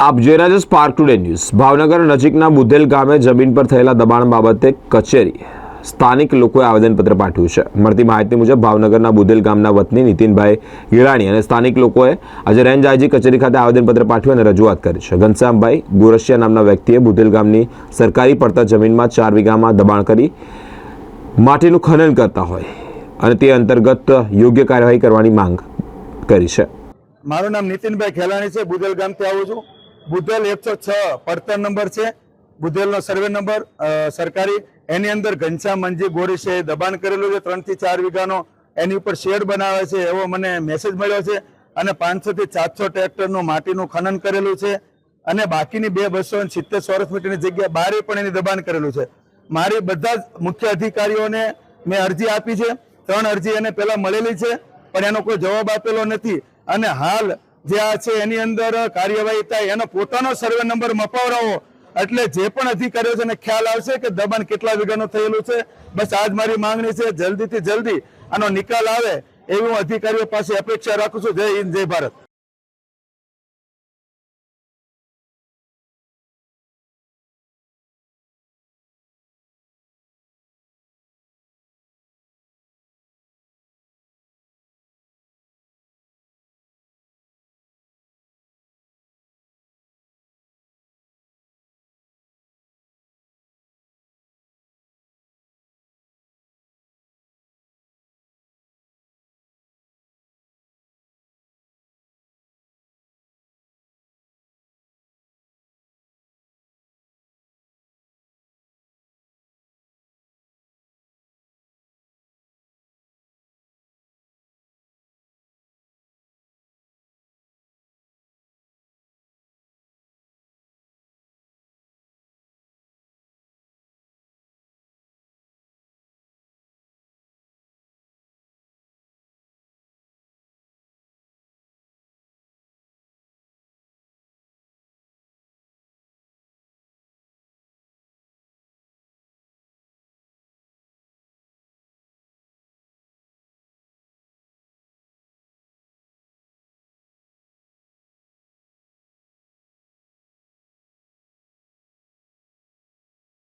આપ જોઈ રહ્યા છો સ્પાર્ક ટુડે ન્યૂઝ ભાવનગર નજીકના બુધેલ ગામે જમીન પર થયેલા દબાણ બાબતે કચેરી સ્થાનિક લોકોએ આવેદનપત્ર પાઠવ્યું છે. મળતી માહિતી મુજબ ભાવનગરના બુધેલ ગામના વતની નીતિનભાઈ ગીરાણી અને સ્થાનિક લોકોએ આજે રેન્જ આઈજી કચેરી ખાતે આવેદનપત્ર પાઠવી અને રજૂઆત કરી છે. ઘનશ્યામભાઈ ગોરસિયા નામના વ્યક્તિએ બુધેલ ગામની સરકારી પડતર જમીનમાં ચાર વીઘામાં દબાણ કરી માટીનું ખનન કરતા હોય અને તે અંતર્ગત યોગ્ય કાર્યવાહી કરવાની માંગ કરી છે. મારું નામ નીતિનભાઈ ખેલાણી છે. બુધેલ ગામથી આવું છું. બુધેલ એકસો છ પડતર નંબર છે. બુધેલનો સર્વે નંબર સરકારી. એની અંદર ઘનશ્યામ મંજી ગોરીશે દબાણ કરેલું છે ત્રણથી ચાર વીઘાનો. એની ઉપર શેડ બનાવે છે, એવો મને મેસેજ મળ્યો છે. અને પાંચસો થી સાતસો ટ્રેક્ટરનું માટીનું ખનન કરેલું છે. અને બાકીની બે બસો સિત્તેર ચોરસ મીટરની જગ્યા બારે પણ એની દબાણ કરેલું છે. મારી બધા જ મુખ્ય અધિકારીઓને મેં અરજી આપી છે. ત્રણ અરજી એને પહેલા મળેલી છે, પણ એનો કોઈ જવાબ આપેલો નથી. અને હાલ જે આ છે, એની અંદર કાર્યવાહી થાય, એનો પોતાનો સર્વે નંબર મપાવડાવો. એટલે જે પણ અધિકારીઓ છે, એને ખ્યાલ આવશે કે દબાણ કેટલા વીઘાનું થયેલું છે. બસ આજ મારી માંગણી છે, જલ્દીથી જલ્દી આનો નિકાલ આવે એવી હું અધિકારીઓ પાસે અપેક્ષા રાખું છું. જય હિન્દ, જય ભારત.